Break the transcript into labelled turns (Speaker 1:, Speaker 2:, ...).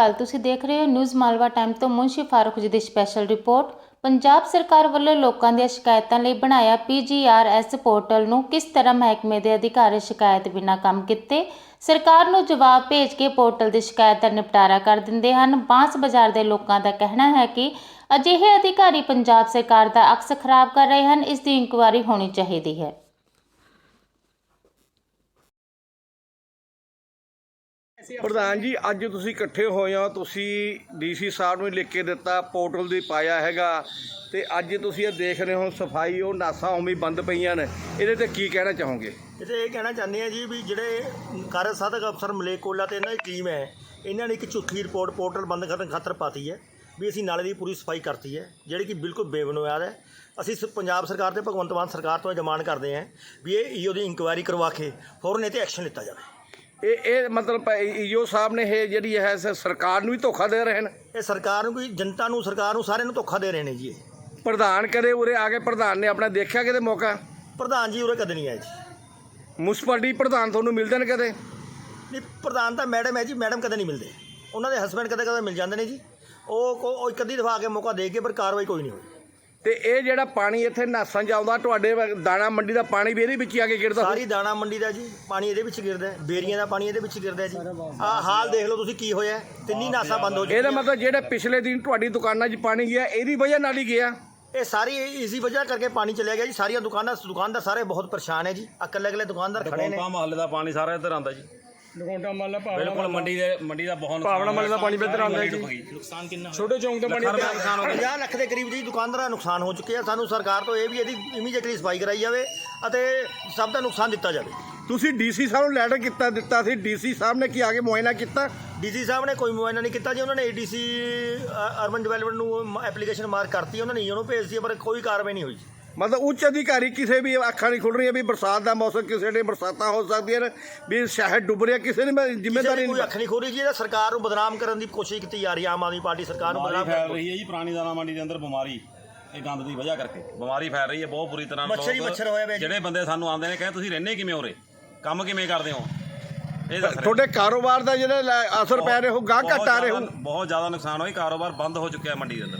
Speaker 1: ਅਕਾਲ ਤੁਸੀਂ ਦੇਖ ਰਹੇ ਹੋ ਨਿਊਜ਼ ਮਾਲਵਾ ਟਾਈਮ ਤੋਂ ਮੁੰਸ਼ੀ ਫਾਰੂਕ ਜੀ ਦੀ ਸਪੈਸ਼ਲ ਰਿਪੋਰਟ ਪੰਜਾਬ ਸਰਕਾਰ ਵੱਲੋਂ ਲੋਕਾਂ ਦੀਆਂ ਸ਼ਿਕਾਇਤਾਂ ਲਈ ਬਣਾਇਆ ਪੀਜੀਆਰਐਸ ਪੋਰਟਲ ਨੂੰ ਕਿਸ ਤਰ੍ਹਾਂ ਮਹਿਕਮੇ ਦੇ ਅਧਿਕਾਰੀ ਸ਼ਿਕਾਇਤ ਬਿਨਾਂ ਕੰਮ ਕੀਤੇ? ਸਰਕਾਰ ਨੂੰ ਜਵਾਬ ਭੇਜ ਕੇ ਪੋਰਟਲ ਦੀ ਸ਼ਿਕਾਇਤ ਦਾ ਨਿਪਟਾਰਾ ਕਰ ਦਿੰਦੇ ਹਨ। ਬਾਂਸ ਬਾਜ਼ਾਰ ਦੇ ਲੋਕਾਂ ਦਾ ਕਹਿਣਾ ਹੈ ਕਿ ਅਜਿਹੇ ਅਧਿਕਾਰੀ ਪੰਜਾਬ ਸਰਕਾਰ ਦਾ ਅਕਸ ਖਰਾਬ ਕਰ ਰਹੇ ਹਨ। ਇਸ ਦੀ ਇਨਕੁਆਇਰੀ ਹੋਣੀ ਚਾਹੀਦੀ ਹੈ।
Speaker 2: ਪ੍ਰਧਾਨ ਜੀ ਅੱਜ ਤੁਸੀਂ ਇਕੱਠੇ ਹੋਏ ਹੋ ਤੁਸੀਂ ਡੀਸੀ ਸਾਹਿਬ ਨੂੰ ਲਿਖ ਕੇ ਦਿੱਤਾ ਪੋਰਟਲ ਦੀ ਪਾਇਆ ਹੈਗਾ ਤੇ ਅੱਜ ਤੁਸੀਂ ਇਹ ਦੇਖ ਰਹੇ ਹੋ ਸਫ਼ਾਈ ਉਹ ਨਾਸਾਂ ਉਵੇਂ ਹੀ ਬੰਦ ਪਈਆਂ ਨੇ। ਇਹਦੇ ਤੇ ਕੀ ਕਹਿਣਾ ਚਾਹੋਗੇ?
Speaker 3: ਇਹ ਤੇ ਇਹ ਕਹਿਣਾ ਚਾਹੁੰਦੇ ਆ ਜੀ ਵੀ ਜਿਹੜੇ ਕਾਰਜ ਸਾਧਕ ਅਫਸਰ ਮਲੇਕੋਲਾ ਤੇ ਇਹਨਾਂ ਦੀ ਟੀਮ ਹੈ ਇਹਨਾਂ ਨੇ ਇੱਕ ਝੂਠੀ ਰਿਪੋਰਟ ਪੋਰਟਲ ਬੰਦ ਕਰਨ ਖਾਤਰ ਪਾਤੀ ਹੈ ਵੀ ਅਸੀਂ ਨਾਲੇ ਦੀ ਪੂਰੀ ਸਫ਼ਾਈ ਕਰਤੀ ਹੈ ਜਿਹੜੀ ਕਿ ਬਿਲਕੁਲ ਬੇਬੁਨਿਆਦ ਹੈ। ਅਸੀਂ ਪੰਜਾਬ ਸਰਕਾਰ ਤੇ ਭਗਵੰਤ ਮਾਨ ਸਰਕਾਰ ਤੋਂ ਇਹ ਡਿਮਾਂਡ ਕਰਦੇ ਹਾਂ ਵੀ ਇਹ ਈਓ ਦੀ ਇਨਕੁਆਇਰੀ ਕਰਵਾ ਕੇ ਫੌਰਨ ਇਹ ਤੇ ਐਕਸ਼ਨ ਲਿੱਤਾ ਜਾਵੇ।
Speaker 2: ਇਹ ਇਹ ਮਤਲਬ ਈਓ ਸਾਹਿਬ ਨੇ ਇਹ ਜਿਹੜੀ ਹੈ ਸ- ਸਰਕਾਰ ਨੂੰ ਹੀ ਧੋਖਾ ਦੇ ਰਹੇ ਨੇ
Speaker 3: ਇਹ ਸਰਕਾਰ ਨੂੰ ਕੋਈ ਜਨਤਾ ਨੂੰ ਸਰਕਾਰ ਨੂੰ ਸਾਰਿਆਂ ਨੂੰ ਧੋਖਾ ਦੇ ਰਹੇ ਨੇ ਜੀ ਇਹ।
Speaker 2: ਪ੍ਰਧਾਨ ਕਦੇ ਉਰੇ ਆ ਕੇ ਪ੍ਰਧਾਨ ਨੇ ਆਪਣਾ ਦੇਖਿਆ ਕਿਤੇ ਮੌਕਾ?
Speaker 3: ਪ੍ਰਧਾਨ ਜੀ ਉਰੇ ਕਦੇ ਨਹੀਂ ਆਏ ਜੀ।
Speaker 2: ਮੁਨਸਪਲਟੀ ਪ੍ਰਧਾਨ ਤੁਹਾਨੂੰ ਮਿਲਦੇ ਨੇ ਕਦੇ?
Speaker 3: ਨਹੀਂ ਪ੍ਰਧਾਨ ਤਾਂ ਮੈਡਮ ਹੈ ਜੀ ਮੈਡਮ ਕਦੇ ਨਹੀਂ ਮਿਲਦੇ। ਉਹਨਾਂ ਦੇ ਹਸਬੰਡ ਕਦੇ ਕਦੇ ਮਿਲ ਜਾਂਦੇ ਨੇ ਜੀ। ਉਹ ਕੋ- ਉਹ ਇੱਕ ਅੱਧੀ ਦਫਾ ਆ ਕੇ ਮੌਕਾ ਦੇ ਕੇ ਪਰ ਕਾਰਵਾਈ ਕੋਈ ਨਹੀਂ ਹੋਈ।
Speaker 2: ਤੇ ਇਹ ਜਿਹੜਾ ਪਾਣੀ ਇੱਥੇ ਨਾਸਾਂ 'ਚ ਆਉਂਦਾ ਤੁਹਾਡੇ ਵ- ਦਾਣਾ ਮੰਡੀ ਦਾ ਪਾਣੀ ਵੀ ਇਹਦੇ ਵਿੱਚ ਹੀ ਆ ਕੇ ਗਿਰਦਾ
Speaker 3: ਸਾਰੀ ਦਾਣਾ ਮੰਡੀ ਦਾ ਜੀ ਪਾਣੀ ਇਹਦੇ ਵਿੱਚ ਗਿਰਦਾ ਹੈ ਬੇਰੀਆਂ ਦਾ ਪਾਣੀ ਇਹਦੇ ਵਿੱਚ ਗਿਰਦਾ ਹੈ ਜੀ। ਆ ਹਾਲ ਦੇਖ ਲਓ ਤੁਸੀਂ ਕੀ ਹੋਇਆ ਹੈ। ਤਿੰਨੀ ਨਾਸਾਂ ਬੰਦ ਹੋ
Speaker 2: ਇਹਦਾ
Speaker 3: ਚੁੱਕੀਆਂ
Speaker 2: ਮਤਲਬ ਜਿਹੜੇ ਪਿਛਲੇ ਦਿਨ ਤੁਹਾਡੀ ਦੁਕਾਨਾਂ 'ਚ ਪਾਣੀ ਗਿਆ ਇਹਦੀ ਵਜ੍ਹਾ ਨਾਲ ਹੀ ਗਿਆ।
Speaker 3: ਇਹ ਸਾਰੀ ਇਸੀ ਵਜ੍ਹਾ ਕਰਕੇ ਪਾਣੀ ਚਲਿਆ ਗਿਆ ਜੀ ਸਾਰੀਆਂ ਦੁਕਾਨਾਂ ਦੁਕਾਨਦਾਰ ਸਾਰੇ ਬਹੁਤ ਪਰੇਸ਼ਾਨ ਹੈ ਜੀ। ਇਕੱਲੇ ਇਕੱਲੇ ਦੁਕਾਨਦਾਰ ਖੜੇ ਨੇ।
Speaker 4: ਮਹੱਲੇ ਦਾ ਪਾਣੀ ਸਾਰਾ ਇੱਧਰ ਆਉਂਦਾ ਜੀ।
Speaker 5: ਨਗੋਂਡਾ ਮੱਲਾ
Speaker 4: ਬਿਲਕੁਲ ਮੰਡੀ ਦੇ ਮੰਡੀ ਦਾ ਬਹੁਤ
Speaker 5: ਭਾਵਨਾ ਮਹੱਲੇ ਦਾ ਪਾਣੀ ਇੱਧਰ ਆਉਂਦਾ ਜੀ।
Speaker 4: ਨੁਕਸਾਨ ਕਿੰਨਾ
Speaker 5: ਛੋਟੇ ਚੌਂਕ ਤੋਂ ਪਾਣੀ
Speaker 4: ਦਾ ਨੁਕਸਾਨ ਹੋ ਗਿਆ।
Speaker 3: 50 ਲੱਖ ਦੇ ਕਰੀਬ ਜੀ ਦੁਕਾਨਦਾਰਾਂ ਦਾ ਨੁਕਸਾਨ ਹੋ ਚੁੱਕਿਆ ਸਾਨੂੰ ਸਰਕਾਰ ਤੋਂ ਇਹ ਵੀ ਇਹਦੀ ਇਮੀਡੀਏਟਲੀ ਸਫ਼ਾਈ ਕਰਾਈ ਜਾਵੇ ਅਤੇ ਸਭ ਦਾ ਨੁਕਸਾਨ ਦਿੱਤਾ ਜਾਵੇ।
Speaker 2: ਤੁਸੀਂ ਡੀਸੀ ਸਾਹਿਬ ਨੂੰ ਲੈਟਰ ਕੀਤਾ ਦਿੱਤਾ ਸੀ। ਡੀਸੀ ਸਾਹਿਬ ਨੇ ਕੀ ਆ ਕੇ ਮੁਆਇਨਾ ਕੀਤਾ?
Speaker 3: ਡੀਸੀ ਸਾਹਿਬ ਨੇ ਕੋਈ ਮੁਆਇਨਾ ਨਹੀਂ ਕੀਤਾ ਜੀ। ਉਹਨਾਂ ਨੇ ਏਡੀਸੀ ਅਰਬਨ ਡਿਵੈਲਪਮੈਂਟ ਨੂੰ ਐਪਲੀਕੇਸ਼ਨ ਮਾਰਕ ਕਰਤੀ। ਉਹਨਾਂ ਨੇ ਈਓ ਨੂੰ ਭੇਜਤੀ ਪਰ ਕੋਈ ਕਾਰਵਾਈ ਨਹੀਂ ਹੋਈ
Speaker 2: ਮਤਲਬ ਉੱਚ ਅਧਿਕਾਰੀ ਕਿਸੇ ਵੀ ਅੱਖਾਂ ਨਹੀਂ ਖੁੱਲ ਰਹੀਆਂ ਵੀ ਬਰਸਾਤ ਦਾ ਮੌਸਮ ਕਿਸੇ ਨੇ ਬਰਸਾਤਾਂ ਹੋ ਸਕਦੀਆਂ ਨੇ ਵੀ ਸ਼ਹਿਰ ਡੁੱਬ ਰਿਹਾ ਕਿਸੇ ਨੇ ਜ਼ਿੰਮੇਵਾਰੀ
Speaker 3: ਕੋਈ
Speaker 2: ਨਹੀਂ
Speaker 3: ਅੱਖ ਨਹੀਂ ਖੋਰੀ ਜੀ ਇਹਦਾ ਸਰਕਾਰ ਨੂੰ ਬਦਨਾਮ ਕਰਨ ਦੀ ਕੋਸ਼ਿਸ਼ ਕੀਤੀ ਜਾ ਰਹੀ ਹੈ ਆਮ ਆਦਮੀ ਪਾਰਟੀ ਸਰਕਾਰ ਨੂੰ ਬਦਨਾਮ
Speaker 4: ਫੈਲ
Speaker 3: ਕਰਨ
Speaker 4: ਰਹੀ ਹੈ ਜੀ ਪੁਰਾਣੀ ਦਾਣਾ ਮੰਡੀ ਦੇ ਅੰਦਰ ਬਿਮਾਰੀ ਇਹ ਗੰਦ ਦੀ ਵਜ੍ਹਾ ਕਰਕੇ। ਬਿਮਾਰੀ ਫੈਲ ਰਹੀ ਹੈ ਬਹੁਤ ਬੁਰੀ ਤਰ੍ਹਾਂ
Speaker 3: ਮੱਛਰ ਹੀ ਮੱਛਰ ਹੋਇਆ।
Speaker 4: ਜਿਹੜੇ ਬੰਦੇ ਸਾਨੂੰ ਆਉਂਦੇ ਨੇ ਕਹਿੰਦੇ ਤੁਸੀਂ ਰਹਿੰਦੇ ਕਿਵੇਂ ਹੋਰੇ ਕੰਮ ਕਿਵੇਂ ਕਰਦੇ ਹੋ? ਰਹੇ
Speaker 2: ਤੁਹਾਡੇ ਕਾਰੋਬਾਰ ਦਾ ਜਿਹੜਾ ਅਸਰ ਪੈ ਰਿਹਾ ਹੋ ਗਾਹ ਘਟ ਆ ਰਹੇ ਹੋ।
Speaker 4: ਬਹੁਤ ਜ਼ਿਆਦਾ ਨੁਕਸਾਨ ਹੋਈ ਕਾਰੋਬਾਰ ਬੰਦ ਹੋ ਚੁੱਕਿਆ ਮੰਡੀ ਦੇ ਅੰਦਰ।